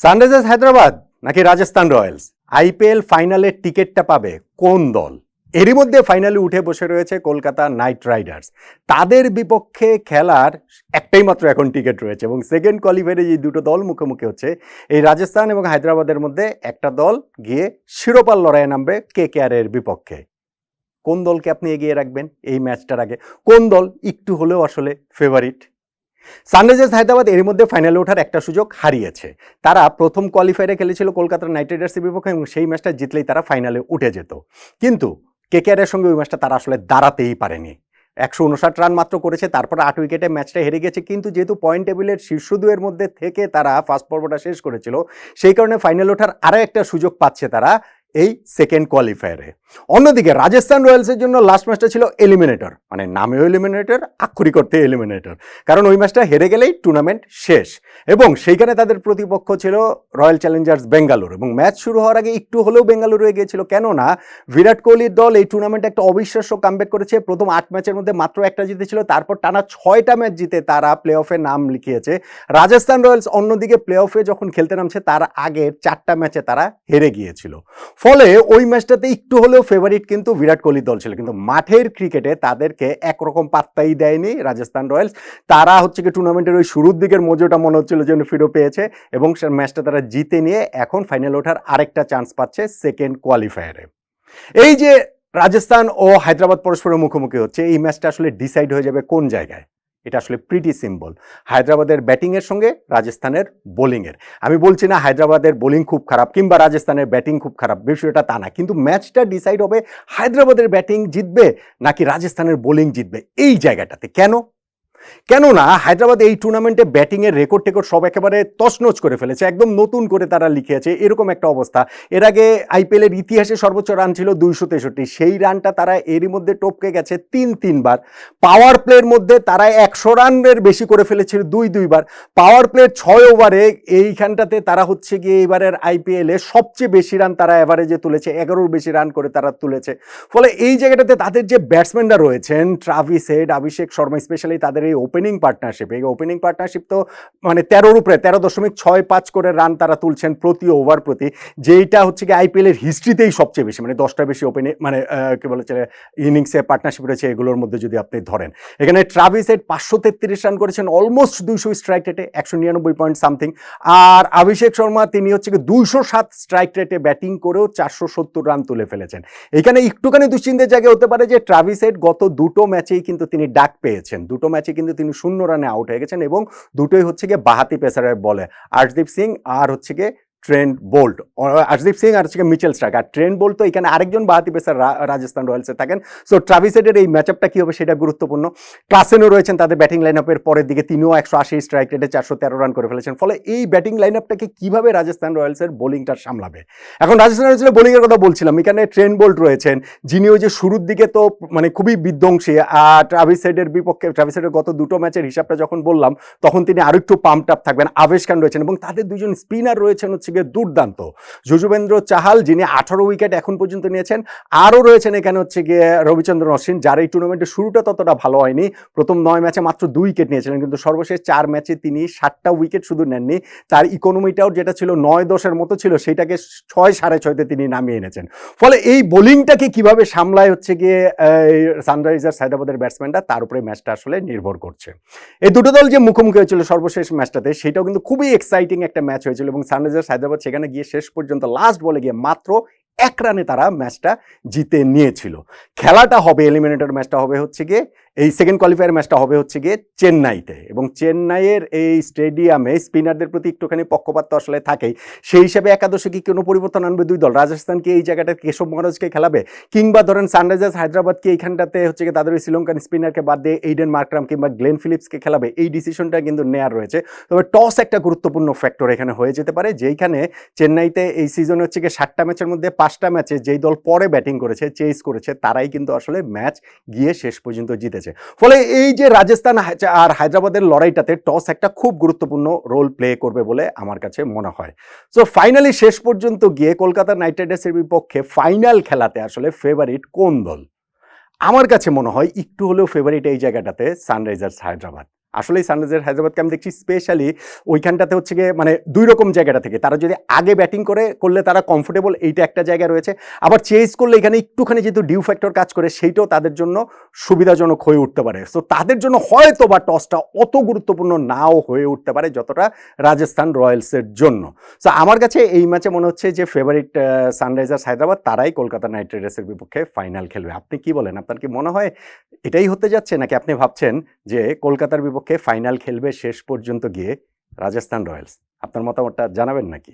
Sunrisers Hyderabad নাকি Rajasthan Royals IPL ফাইনালের টিকিটটা পাবে কোন দল? এরই মধ্যে ফাইনালে উঠে বসে রয়েছে কলকাতা নাইট রাইডার্স তাদের বিপক্ষে খেলার একটাই মাত্র এখন টিকিট রয়েছে এবং সেকেন্ড কোয়ালিফায়ারে যে দুটো দল মুখোমুখি হচ্ছে। এই রাজস্থান এবং হায়দ্রাবাদের মধ্যে একটা দল গিয়ে শিরোপার লড়াইয়ে নামবে কে কে এর বিপক্ষে। কোন দলকে আপনি এগিয়ে রাখবেন এই ম্যাচটার আগে? কোন দল একটু হলেও আসলে ফেভারিট সানরাইজার্স হায়দ্রাবাদ এর মধ্যে ফাইনালে ওঠার একটা সুযোগ হারিয়েছে। তারা প্রথম কোয়ালিফায়ারে খেলেছিল কলকাতার নাইট রাইডার্সের বিপক্ষে এবং সেই ম্যাচটা জিতলেই তারা ফাইনালে উঠে যেত। কিন্তু কেকেআরের সঙ্গে ওই ম্যাচটা তারা আসলে দাঁড়াতেই পারেনি। একশো উনষাট রান মাত্র করেছে, তারপর আট উইকেটে ম্যাচটা হেরে গেছে, কিন্তু যেহেতু পয়েন্ট টেবিলের শীর্ষ দুয়ের মধ্যে থেকে তারা ফার্স্ট পর্বটা শেষ করেছিল, সেই কারণে ফাইনাল ওঠার আরও একটা সুযোগ পাচ্ছে তারা এই সেকেন্ড কোয়ালিফায়ারে অন্যদিকে রাজস্থান রয়্যালসের জন্য লাস্ট ম্যাচটা ছিল এলিমিনেটর মানে নামেও এলিমিনেটর আক্ষরিক অর্থে এলিমিনেটর কারণ ওই ম্যাচটা হেরে গেলেই টুর্নামেন্ট শেষ। এবং সেইখানে তাদের প্রতিপক্ষ ছিল রয়্যাল চ্যালেঞ্জার্স বেঙ্গালুরু। এবং ম্যাচ শুরু হওয়ার আগে একটু হলেও বেঙ্গালুরু গিয়েছিল। কেননা, বিরাট কোহলির দল এই টুর্নামেন্টে একটা অবিশ্বাস্য কামব্যাক করেছে। প্রথম আট ম্যাচের মধ্যে মাত্র একটা জিতেছিল। তারপর টানা ছয়টা ম্যাচ জিতে তারা প্লে অফে নাম লিখিয়েছে। রাজস্থান রয়্যালস অন্যদিকে প্লে অফে যখন খেলতে নামছে, তার আগের চারটা ম্যাচে তারা হেরে গিয়েছিল। ফলে ওই ম্যাচটাতে একটু হলেও ফেভারিট কিন্তু বিরাট কোহলির দল ছিল। কিন্তু মাঠের ক্রিকেটে তাদেরকে একরকম পাত্তাই দেয়নি রাজস্থান রয়্যালস। তারা হচ্ছে কি টুর্নামেন্টের ওই শুরুর দিকের মজোটা মনে হচ্ছিল যেন ফিরো পেয়েছে এবং ম্যাচটা তারা জিতে নিয়ে এখন ফাইনাল ওঠার আরেকটা চান্স পাচ্ছে সেকেন্ড কোয়ালিফায়ারে এই যে রাজস্থান ও হায়দ্রাবাদ পরস্পরের মুখোমুখি হচ্ছে, এই ম্যাচটা আসলে ডিসাইড হয়ে যাবে কোন জায়গায়? এটা আসলে প্রিটি সিম্বল হায়দ্রাবাদের ব্যাটিংয়ের সঙ্গে রাজস্থানের বোলিংয়ের। আমি বলছি না হায়দ্রাবাদের বোলিং খুব খারাপ কিংবা রাজস্থানের ব্যাটিং খুব খারাপ, বিষয়টা তা না। কিন্তু ম্যাচটা ডিসাইড হবে হায়দ্রাবাদের ব্যাটিং জিতবে নাকি রাজস্থানের বোলিং জিতবে এই জায়গাটাতে। কেন? কেননা হায়দ্রাবাদ এই টুর্নামেন্টে ব্যাটিংয়ের রেকর্ড টেকর্ড সব একেবারে তছনছ করে ফেলেছে, একদম নতুন করে তারা লিখেছে, এরকম একটা অবস্থা। এর আগে আইপিএলের ইতিহাসে সর্বোচ্চ রান ছিল দুইশো তেষট্টি, সেই রানটা তারা এরই মধ্যে টপকে গেছে তিন, তিনবার। পাওয়ার প্লের মধ্যে তারা একশো রানের বেশি করে ফেলেছিল দুই, দুইবার। পাওয়ার প্লের ছয় ওভারে এইখানটাতে তারা হচ্ছে গিয়ে এবারের আইপিএলে সবচেয়ে বেশি রান তারা এভারেজে তুলেছে, এগারোর বেশি রান করে তারা তুলেছে। ফলে এই জায়গাটাতে তাদের যে ব্যাটসম্যানরা রয়েছেন Travis Head Abhishek Sharma specially তাদের এই ওপেনিং পার্টনারশিপ এই ওপেনিং পার্টনারশিপ তো মানে তেরোর উপরে, তেরো দশমিক ছয় পাঁচ করে রান তারা তুলছেন প্রতি ওভার প্রতি, যেইটা হচ্ছে কি আইপিএলের হিস্ট্রিতেই সবচেয়ে বেশি মানে দশটা বেশি ওপেনে মানে কি বলেছে ইনিংসে পার্টনারশিপ রয়েছে এগুলোর মধ্যে যদি আপনি ধরেন। এখানে ট্রাভিস হেড পাঁচশো তেত্রিশ রান করেছেন অলমোস্ট দুইশো স্ট্রাইক রেটে একশো নিরানব্বই পয়েন্ট সামথিং আর অভিষেক শর্মা তিনি হচ্ছে কি দুইশো সাত স্ট্রাইক রেটে ব্যাটিং করেও চারশো সত্তর রান তুলে ফেলেছেন। এখানে একটুখানি দুশ্চিন্তের জায়গায় হতে পারে যে ট্রাভিস হেড গত দুটো ম্যাচেই কিন্তু তিনি ডাক পেয়েছেন, দুটো ম্যাচে কিন্তু তিনি শূন্য রানে আউট হয়ে গেছেন এবং দুটোই হচ্ছে গিয়ে বাহাতি পেসারের বলে। আর্শদীপ সিং আর হচ্ছে গিয়ে ট্রেন্ড বোল্ট আর্শদীপ সিং আর হচ্ছে মিচেল স্ট্রাক আর ট্রেন্ড বোল্ট তো এখানে আরেকজন বাহাতি পেসার রাজস্থান রয়্যালসে থাকেন। সো ট্রাভিস হেডের এই ম্যাচআপটা কী হবে সেটা গুরুত্বপূর্ণ। ক্লাসেনও রয়েছেন তাদের ব্যাটিং লাইন আপের পরের দিকে। তিনিও একশো আশি স্ট্রাইক রেটে চারশো তেরো রান করে ফেলেছেন। ফলে এই ব্যাটিং লাইন আপটাকে কীভাবে রাজস্থান রয়্যালসের বোলিংটা সামলাবে? এখন রাজস্থান রয়্যালসের বোলিংয়ের কথা বলছিলাম। এখানে ট্রেন্ড বোল্ট রয়েছেন। যিনি ওই যে শুরুর দিকে তো মানে খুবই বিধ্বংসী। আর ট্রাভিসেডের বিপক্ষে ট্রাভিস হেডের গত দুটো ম্যাচের হিসাবটা যখন বললাম, তখন তিনি আরও একটু পাম্প আপ থাকবেন। আবেশ খান রয়েছেন এবং তাদের দুজন স্পিনার রয়েছেন হচ্ছে গিয়ে দুর্দান্ত। যজুবেন্দ্র চাহাল, যিনি আঠারো উইকেট এখন পর্যন্ত নিয়েছেন, আরও রয়েছেন এখানে হচ্ছে গিয়ে রবিচন্দ্রন অশ্বিন, যার এই টুর্নামেন্টের শুরুটা ততটা ভালো হয়নি। প্রথম নয় ম্যাচে মাত্র দুই উইকেট নিয়েছিলেন, কিন্তু সর্বশেষ চার ম্যাচে তিনি সাতটা উইকেট শুধু নেননি। তার ইকোনমিটাও যেটা ছিল নয় দশের মতো ছিল সেটাকে ছয় সাড়ে ছয়তে তিনি নামিয়ে এনেছেন। ফলে এই বোলিংটাকে কীভাবে সামলায় হচ্ছে গিয়ে সানরাইজার্স হায়দ্রাবাদের ব্যাটসম্যানরা তার উপরে ম্যাচটা আসলে নির্ভর করছে। এই দুটো দল যে মুখোমুখি হয়েছিল সর্বশেষ ম্যাচটাতে, সেটাও কিন্তু খুবই এক্সাইটিং একটা ম্যাচ হয়েছিল এবং সানরাইজার্স হায়দ্রাবাদ সেখানে গিয়ে শেষ পর্যন্ত লাস্ট বলে গিয়ে মাত্র এক রানে তারা ম্যাচটা জিতে নিয়েছিল। খেলাটা হবে এলিমিনেটর ম্যাচটা হবে হচ্ছে গিয়ে এই সেকেন্ড কোয়ালিফায়ার ম্যাচটা হবে হচ্ছে গিয়ে চেন্নাইতে। এবং চেন্নাইয়ের এই স্টেডিয়ামে স্পিনারদের প্রতি একটুখানি পক্ষপাত তো আসলে থাকেই। সেই হিসাবে একাদশে কি কোনো পরিবর্তন আনবে দুই দল? রাজস্থান কি এই জায়গাটা কেশব মহারাজকে খেলাবে? কিংবা ধরেন সানরাইজার্স হায়দ্রাবাদকে এইখানটাতে হচ্ছে গিয়ে তাদের ওই শ্রীলঙ্কান স্পিনারকে বাদ দিয়ে এইডেন মার্করাম কিংবা গ্লেন ফিলিপসকে খেলাবে? এই ডিসিশনটা কিন্তু নেয়ার রয়েছে। তবে টস একটা গুরুত্বপূর্ণ ফ্যাক্টর এখানে হয়ে যেতে পারে, যেইখানে চেন্নাইতে এই সিজনে হচ্ছে গিয়ে সাতটা ম্যাচের মধ্যে পাঁচটা ম্যাচে যেই দল পরে ব্যাটিং করেছে চেস করেছে, তারাই কিন্তু আসলে ম্যাচ গিয়ে শেষ পর্যন্ত জিতেছে। ফলে এই যে রাজস্থান আর হায়দ্রাবাদের লড়াইটাতে টস একটা খুব গুরুত্বপূর্ণ রোল প্লে করবে বলে আমার কাছে মনে হয়। সো ফাইনালি শেষ পর্যন্ত গিয়ে কলকাতা নাইট রাইডার্সের বিপক্ষে ফাইনাল খেলাতে আসলে ফেভারিট কোন দল? আমার কাছে মনে হয় একটু হলেও ফেভারিট এই জায়গাটাতে সানরাইজার্স হায়দ্রাবাদ। আসলেই সানরাইজার হায়দ্রাবাদকে আমি দেখছি স্পেশালি ওইখানটাতে হচ্ছে গিয়ে মানে দুই রকম জায়গাটা থেকে। তারা যদি আগে ব্যাটিং করে, করলে তারা কমফোর্টেবল এইটা একটা জায়গা রয়েছে। আবার চেস করলে এখানে একটুখানি যেহেতু ডিউ ফ্যাক্টর কাজ করে, সেইটাও তাদের জন্য সুবিধাজনক হয়ে উঠতে পারে। সো তাদের জন্য হয়তো বা টসটা অত গুরুত্বপূর্ণ নাও হয়ে উঠতে পারে যতটা রাজস্থান রয়্যালসের জন্য। সো আমার কাছে এই ম্যাচে মনে হচ্ছে যে ফেভারিট সানরাইজার্স হায়দ্রাবাদ, তারাই কলকাতা নাইট রাইডার্সের বিপক্ষে ফাইনাল খেলবে। আপনি কি বলেন? আপনার কি মনে হয় এটাই হতে যাচ্ছে? নাকি আপনি ভাবছেন যে কলকাতার বিপক্ষে ফাইনাল খেলবে শেষ পর্যন্ত গিয়ে রাজস্থান রয়্যালস। আপনার মতামতটা জানাবেন নাকি?